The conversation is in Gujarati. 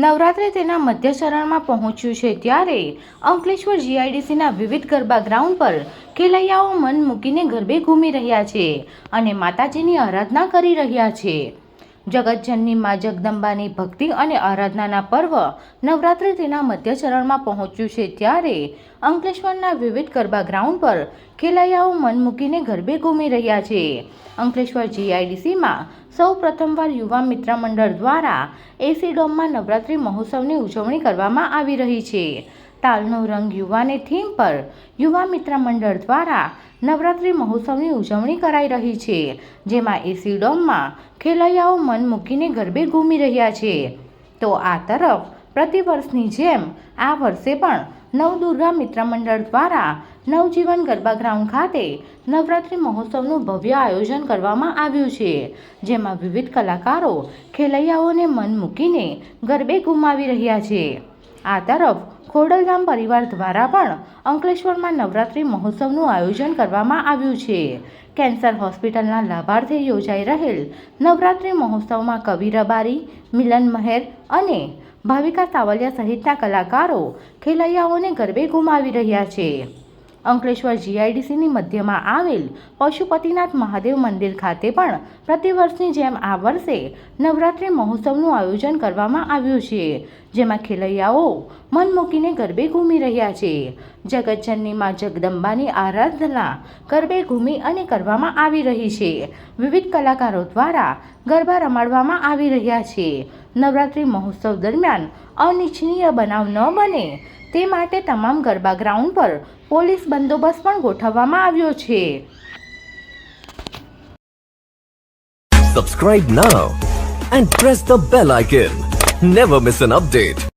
નવરાત્રિ તેના મધ્ય ચરણમાં પહોંચ્યું છે ત્યારે અંકલેશ્વર જીઆઈડીસીના વિવિધ ગરબા ગ્રાઉન્ડ પર ખેલૈયાઓ મન મૂકીને ગરબે ઘૂમી રહ્યા છે અને માતાજીની આરાધના કરી રહ્યા છે. જગતજનની મા જગદંબાની ભક્તિ અને આરાધનાના પર્વ નવરાત્રિ તેના મધ્ય ચરણમાં પહોંચ્યું છે ત્યારે અંકલેશ્વરના વિવિધ ગરબા ગ્રાઉન્ડ પર ખેલૈયાઓ મન મૂકીને ગરબે ઘૂમી રહ્યા છે. અંકલેશ્વર જીઆઈડીસીમાં સૌ પ્રથમવાર યુવા મિત્ર મંડળ દ્વારા એસી ડોમમાં નવરાત્રિ મહોત્સવની ઉજવણી કરવામાં આવી રહી છે. તાલનો રંગ યુવાની થીમ પર યુવા મિત્ર મંડળ દ્વારા નવરાત્રિ મહોત્સવની ઉજવણી કરાઈ રહી છે, જેમાં એસી ડોમમાં ખેલૈયાઓ મન મૂકીને ગરબે ઘૂમી રહ્યા છે. તો આ તરફ પ્રતિવર્ષની જેમ આ વર્ષે પણ નવદુર્ગા મિત્ર મંડળ દ્વારા નવજીવન ગરબા ગ્રાઉન્ડ ખાતે નવરાત્રિ મહોત્સવનું ભવ્ય આયોજન કરવામાં આવ્યું છે, જેમાં વિવિધ કલાકારો ખેલૈયાઓને મન મૂકીને ગરબે ઘુમાવી રહ્યા છે. આ તરફ ખોડલધામ પરિવાર દ્વારા પણ અંકલેશ્વરમાં નવરાત્રિ મહોત્સવનું આયોજન કરવામાં આવ્યું છે. કેન્સર હોસ્પિટલના લાભાર્થે યોજાઈ રહેલ નવરાત્રિ મહોત્સવમાં કવિ રબારી, મિલન મહેર અને ભાવિકા સાવલિયા સહિતના કલાકારો ખેલૈયાઓને ગરબે ઘુમાવી રહ્યા છે. અંકલેશ્વર જીઆઈડીસીની મધ્યમાં આવેલ પશુપતિનાથ મહાદેવ મંદિર ખાતે પણ પ્રતિવર્ષની જેમ આ વર્ષે નવરાત્રિ મહોત્સવનું આયોજન કરવામાં આવ્યું છે. જેમાં ખેલૈયાઓ મન મૂકીને ગરબે ઘૂમી રહ્યા છે. જગતજનની માં જગદંબાની આરાધના ગરબે ઘૂમી અને કરવામાં આવી રહી છે. વિવિધ કલાકારો દ્વારા ગરબા રમાડવામાં આવી રહ્યા છે. નવરાત્રિ મહોત્સવ દરમિયાન અનિચ્છનીય બનાવ ન બને તે માટે તમામ ગરબા ગ્રાઉન્ડ પર પોલીસ બંદોબસ્ત પણ ગોઠવવામાં આવ્યો છે subscribe now and press the bell icon never miss an update.